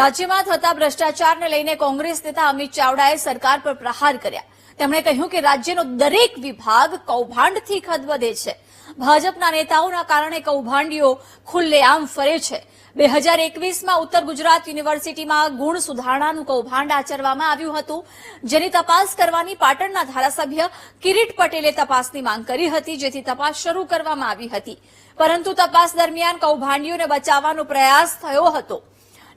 રાજ્યમાં થતા ભ્રષ્ટાચારને લઈને કોંગ્રેસ નેતા અમિત ચાવડાએ સરકાર પર પ્રહાર કર્યા. તેમણે કહ્યું કે રાજ્યનો દરેક વિભાગ કૌભાંડથી ખદબદે છે. ભાજપના નેતાઓના કારણે કૌભાંડીઓ ખુલ્લેઆમ ફરે છે. બે હજાર એકવીસમાં ઉત્તર ગુજરાત યુનિવર્સિટીમાં ગુણ સુધારણાનું કૌભાંડ આચરવામાં આવ્યું હતું. જેની તપાસ કરવાની પાટણના ધારાસભ્ય કિરીટ પટેલે તપાસની માંગ કરી હતી, જેથી તપાસ શરૂ કરવામાં આવી હતી. પરંતુ તપાસ દરમિયાન કૌભાંડીઓને બચાવવાનો પ્રયાસ થયો હતો.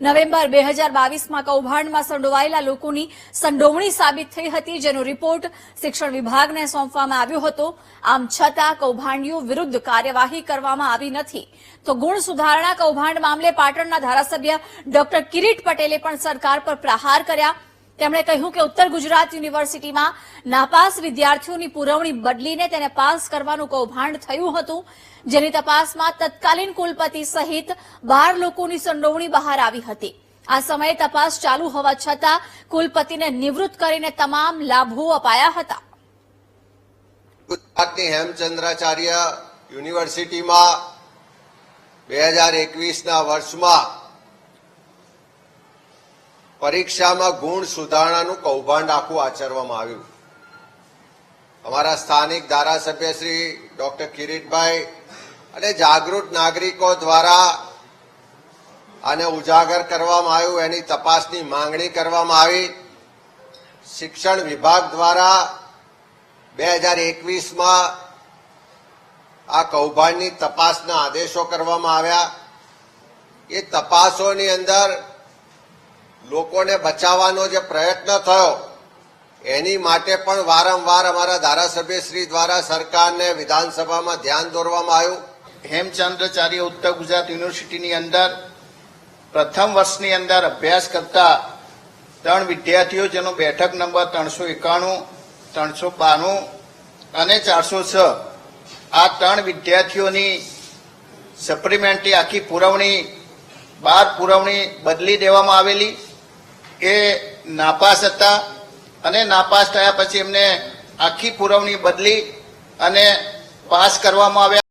નવેમ્બર બે હજાર બાવીસમાં કૌભાંડમાં સંડોવાયેલા લોકોની સંડોવણી સાબિત થઈ હતી, જેનો રિપોર્ટ શિક્ષણ વિભાગને સોંપવામાં આવ્યો હતો. આમ છતાં કૌભાંડીઓ વિરુદ્ધ કાર્યવાહી કરવામાં આવી નથી. તો ગુણ સુધારણા કૌભાંડ મામલે પાટણના ધારાસભ્ય ડોક્ટર કિરીટ પટેલે પણ સરકાર પર પ્રહાર કર્યા. તેમણે કહ્યું કે ઉત્તર ગુજરાત યુનિવર્સિટીમાં નાપાસ વિદ્યાર્થીઓની પુરવણી બદલીને તેને પાસ કરવાનું કૌભાંડ થયું હતું, જેની તપાસમાં તત્કાલીન કુલપતિ સહિત બાર લોકોની સંડોવણી બહાર આવી હતી. આ સમયે તપાસ ચાલુ હોવા છતાં કુલપતિને નિવૃત્ત કરીને તમામ લાભો અપાયા હતા. ગુજરાતની હેમચંદ્રાચાર્ય યુનિવર્સિટીમાં બે હજાર એકવીસના વર્ષમાં પરીક્ષામાં ગુણ સુધારણાનું કૌભાંડ આખું આચરવામાં આવ્યું. અમારા સ્થાનિક ધારાસભ્ય શ્રી ડોક્ટર કિરીટભાઈ અને જાગૃત નાગરિકો દ્વારા આને ઉજાગર કરવામાં આવ્યું, એની તપાસની માંગણી કરવામાં આવી. શિક્ષણ વિભાગ દ્વારા બે હજાર એકવીસમાં આ કૌભાંડની તપાસના આદેશો કરવામાં આવ્યા. એ તપાસોની અંદર લોકોને બચાવવાનો જે પ્રયત્ન થયો, એની માટે પણ વારંવાર અમારા ધારાસભ્ય શ્રી દ્વારા સરકારને વિધાનસભામાં ધ્યાન દોરવામાં આવ્યું. હેમચંદ્રાચાર્ય ઉત્તર ગુજરાત યુનિવર્સિટીની અંદર, પ્રથમ વર્ષની અંદર અભ્યાસ કરતા ત્રણ વિદ્યાર્થીઓ, જેનો બેઠક નંબર ત્રણસો એકાણું, ત્રણસો બાણું અને ચારસો છ, આ ત્રણ વિદ્યાર્થીઓની સપ્લિમેન્ટરી આખી પુરવણી, બાર પુરવણી બદલી દેવામાં આવેલી. એ નાપાસ હતા અને નાપાસ થયા પછી એમને આખી પુરવણી બદલી અને પાસ કરવામાં આવ્યા.